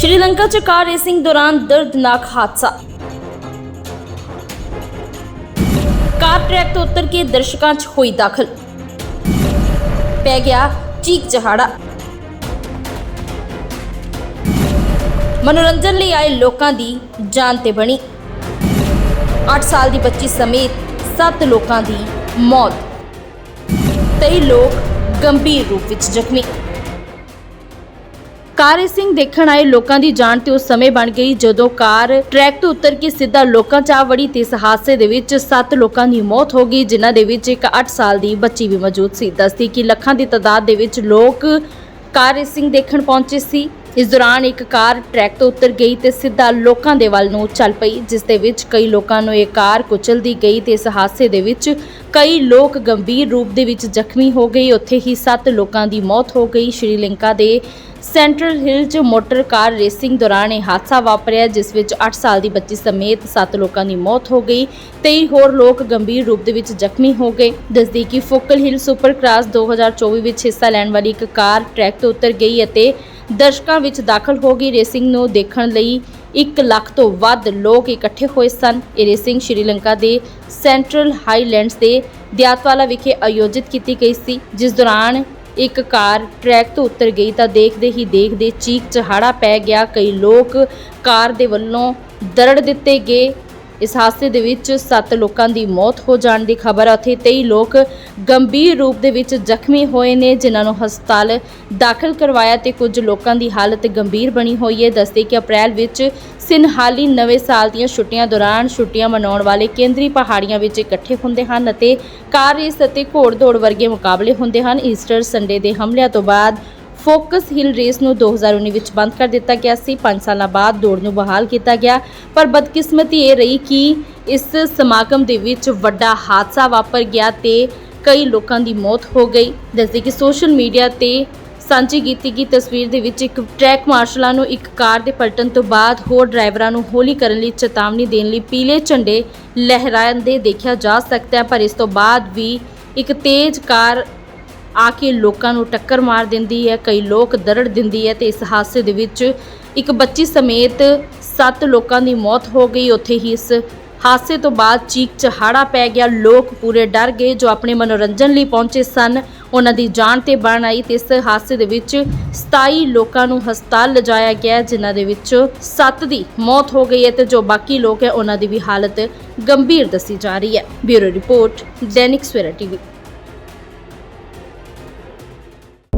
ਸ਼੍ਰੀਲੰਕਾ 'ਚ car racing ਦੌਰਾਨ ਦਰਦਨਾਕ ਹਾਦਸਾ ਕਾਰ ਟਰੈਕ ਤੋਂ ਉਤਰ ਕੇ ਦਰਸ਼ਕਾਂ 'ਚ ਹੋਈ ਦਾਖਲ ਪੈ ਗਿਆ ਚੀਕ ਚਹਾੜਾ ਮਨੋਰੰਜਨ ਲਈ ਆਏ ਲੋਕਾਂ ਦੀ ਜਾਨ ਤੇ ਬਣੀ 8 ਸਾਲ ਦੀ ਬੱਚੀ ਸਮੇਤ 7 ਲੋਕਾਂ ਦੀ ਮੌਤ ਕਈ ਲੋਕ ਗੰਭੀਰ ਰੂਪ ਵਿੱਚ ਜ਼ਖਮੀ ਕਾਰ ਰੇਸਿੰਗ ਦੇਖਣ ਆਏ ਲੋਕਾਂ ਦੀ ਜਾਨ ਤੇ ਉਸ ਸਮੇਂ ਬਣ ਗਈ ਜਦੋਂ ਕਾਰ ਟਰੈਕ ਤੋਂ ਉਤਰ ਕੇ ਸਿੱਧਾ ਲੋਕਾਂ 'ਚ ਆ ਵੜੀ ਤੇ ਇਸ ਹਾਦਸੇ ਦੇ ਵਿੱਚ 7 ਲੋਕਾਂ ਦੀ ਮੌਤ ਹੋ ਗਈ, ਜਿਨ੍ਹਾਂ ਦੇ ਵਿੱਚ ਇੱਕ 8 ਸਾਲ ਦੀ ਬੱਚੀ ਵੀ ਮੌਜੂਦ ਸੀ। ਦੱਸਦੀ ਕਿ ਲੱਖਾਂ ਦੀ ਤਾਦਾਦ ਦੇ ਵਿੱਚ ਲੋਕ ਕਾਰ ਰੇਸਿੰਗ ਦੇਖਣ ਪਹੁੰਚੇ ਸੀ। ਇਸ ਦੌਰਾਨ ਇੱਕ ਕਾਰ ਟਰੈਕ ਤੋਂ ਉਤਰ ਗਈ ਤੇ ਸਿੱਧਾ ਲੋਕਾਂ ਦੇ ਵੱਲ ਨੂੰ ਚੱਲ ਪਈ, ਜਿਸ ਦੇ ਵਿੱਚ ਕਈ ਲੋਕਾਂ ਨੂੰ ਇਹ ਕਾਰ ਕੁਚਲਦੀ ਗਈ ਤੇ ਇਸ ਹਾਦਸੇ ਦੇ ਵਿੱਚ ਕਈ ਲੋਕ ਗੰਭੀਰ ਰੂਪ ਦੇ ਵਿੱਚ ਜ਼ਖਮੀ ਹੋ ਗਏ। ਉੱਥੇ ਹੀ 7 ਲੋਕਾਂ ਦੀ ਮੌਤ ਹੋ ਗਈ। ਸ਼੍ਰੀਲੰਕਾ ਦੇ ਸੈਂਟਰਲ ਹਿਲ 'ਚ ਮੋਟਰ ਕਾਰ ਰੇਸਿੰਗ ਦੌਰਾਨ ਇਹ ਹਾਦਸਾ ਵਾਪਰਿਆ, ਜਿਸ ਵਿੱਚ 8 ਸਾਲ ਦੀ ਬੱਚੀ ਸਮੇਤ 7 ਲੋਕਾਂ ਦੀ ਮੌਤ ਹੋ ਗਈ। 23 ਹੋਰ ਲੋਕ ਗੰਭੀਰ ਰੂਪ ਦੇ ਵਿੱਚ ਜ਼ਖਮੀ ਹੋ ਗਏ। ਦੱਸਦੀ ਕਿ ਫੋਕਲ ਹਿਲ ਸੁਪਰ ਕ੍ਰਾਸ 2024 ਵਿੱਚ ਹਿੱਸਾ ਲੈਣ ਵਾਲੀ ਇੱਕ ਕਾਰ ਟਰੈਕ ਤੋਂ ਉਤਰ ਗਈ ਅਤੇ ਦਰਸ਼ਕਾਂ ਵਿੱਚ ਦਾਖਲ ਹੋ ਗਈ ਰੇਸਿੰਗ ਨੂੰ ਦੇਖਣ ਲਈ 1 ਲੱਖ ਤੋਂ ਵੱਧ ਲੋਕ ਇਕੱਠੇ ਹੋਏ ਸਨ। ਇਹ ਰੇਸਿੰਗ ਸ਼੍ਰੀਲੰਕਾ ਦੇ ਸੈਂਟਰਲ ਹਾਈਲੈਂਡਸ ਦੇ ਦਿਆਤਵਾਲਾ ਵਿਖੇ ਆਯੋਜਿਤ ਕੀਤੀ ਗਈ ਸੀ। ਜਿਸ ਦੌਰਾਨ ਇੱਕ ਕਾਰ ਟਰੈਕ ਤੋਂ ਉਤਰ ਗਈ ਤਾਂ ਦੇਖਦੇ ਹੀ ਦੇਖਦੇ ਚੀਕ ਚਹਾੜਾ ਪੈ ਗਿਆ। ਕਈ ਲੋਕ ਕਾਰ ਦੇ ਵੱਲੋਂ ਦਰੜ ਦਿੱਤੇ ਗਏ। ਇਸ ਹਾਦਸੇ ਦੇ ਵਿੱਚ 7 ਲੋਕਾਂ ਦੀ ਮੌਤ ਹੋ ਜਾਣ ਦੀ ਖਬਰ ਹੈ ਉੱਥੇ 23 ਲੋਕ ਗੰਭੀਰ ਰੂਪ ਦੇ ਵਿੱਚ ਜ਼ਖਮੀ ਹੋਏ ਨੇ, ਜਿਨ੍ਹਾਂ ਨੂੰ ਹਸਪਤਾਲ ਦਾਖਲ ਕਰਵਾਇਆ ਤੇ ਕੁਝ ਲੋਕਾਂ ਦੀ ਹਾਲਤ ਗੰਭੀਰ ਬਣੀ ਹੋਈ ਹੈ। ਦੱਸਦੇ ਕਿ ਅਪ੍ਰੈਲ ਵਿੱਚ ਸਿਨਹਾਲੀ ਨਵੇਂ ਸਾਲ ਦੀਆਂ ਛੁੱਟੀਆਂ ਦੌਰਾਨ ਛੁੱਟੀਆਂ ਮਨਾਉਣ ਵਾਲੇ ਕੇਂਦਰੀ ਪਹਾੜੀਆਂ ਵਿੱਚ ਇਕੱਠੇ ਹੁੰਦੇ ਹਨ ਅਤੇ ਕਾਰ ਰੇਸ ਅਤੇ ਘੋੜ ਦੌੜ ਵਰਗੇ ਮੁਕਾਬਲੇ ਹੁੰਦੇ ਹਨ। ਈਸਟਰ ਸੰਡੇ ਦੇ ਹਮਲਿਆਂ ਤੋਂ ਬਾਅਦ ਫੋਕਸ ਹਿਲ ਰੇਸ ਨੂੰ 2019 ਵਿੱਚ ਬੰਦ ਕਰ ਦਿੱਤਾ ਗਿਆ ਸੀ। 5 ਸਾਲਾਂ ਬਾਅਦ ਦੌੜ ਨੂੰ ਬਹਾਲ ਕੀਤਾ ਗਿਆ। ਪਰ ਬਦਕਿਸਮਤੀ ਇਹ ਰਹੀ ਕਿ ਇਸ ਸਮਾਗਮ ਦੇ ਵਿੱਚ ਵੱਡਾ ਹਾਦਸਾ ਵਾਪਰ ਗਿਆ ਤੇ ਕਈ ਲੋਕਾਂ ਦੀ ਮੌਤ ਹੋ ਗਈ। ਦੱਸਦੇ ਕਿ ਸੋਸ਼ਲ ਮੀਡੀਆ ਤੇ ਸਾਂਝੀ ਕੀਤੀ ਗਈ ਤਸਵੀਰ ਦੇ ਵਿੱਚ ਇੱਕ ਟਰੈਕ ਮਾਰਸ਼ਲਾਂ ਨੂੰ ਇੱਕ ਕਾਰ ਦੇ ਪਲਟਣ ਤੋਂ ਬਾਅਦ ਹੋਰ ਡਰਾਈਵਰਾਂ ਨੂੰ ਹੌਲੀ ਕਰਨ ਲਈ ਚੇਤਾਵਨੀ ਦੇਣ ਲਈ ਪੀਲੇ ਝੰਡੇ ਲਹਿਰਾਉਂਦੇ ਦੇਖਿਆ ਜਾ ਸਕਦਾ ਹੈ। ਪਰ ਇਸ ਤੋਂ ਬਾਅਦ ਵੀ ਇੱਕ ਤੇਜ਼ ਕਾਰ ਆ ਕੇ ਲੋਕਾਂ ਨੂੰ ਟੱਕਰ ਮਾਰ ਦਿੰਦੀ ਹੈ, ਕਈ ਲੋਕ ਦਰੜ ਦਿੰਦੀ ਹੈ ਤੇ ਇਸ ਹਾਦਸੇ ਦੇ ਵਿੱਚ ਇੱਕ ਬੱਚੀ ਸਮੇਤ ਸੱਤ ਲੋਕਾਂ ਦੀ ਮੌਤ ਹੋ ਗਈ। ਉੱਥੇ ਹੀ ਇਸ ਹਾਦਸੇ ਤੋਂ ਬਾਅਦ ਚੀਕ ਚਹਾੜਾ ਪੈ ਗਿਆ। ਲੋਕ ਪੂਰੇ ਡਰ ਗਏ ਜੋ ਆਪਣੇ ਮਨੋਰੰਜਨ ਲਈ ਪਹੁੰਚੇ ਸਨ। ਉਹਨਾਂ ਦੀ ਜਾਨ ਤੇ ਬਣ ਆਈ ਤੇ ਇਸ ਹਾਦਸੇ ਦੇ ਵਿੱਚ 27 ਲੋਕਾਂ ਨੂੰ ਹਸਪਤਾਲ ਲਿਜਾਇਆ ਗਿਆ, ਜਿਨ੍ਹਾਂ ਦੇ ਵਿੱਚ 7 ਦੀ ਮੌਤ ਹੋ ਗਈ ਹੈ ਤੇ ਜੋ ਬਾਕੀ ਲੋਕ ਹੈ, ਉਹਨਾਂ ਦੀ ਵੀ ਹਾਲਤ ਗੰਭੀਰ ਦੱਸੀ ਜਾ ਰਹੀ ਹੈ। Bureau report, Dainik Savera TV.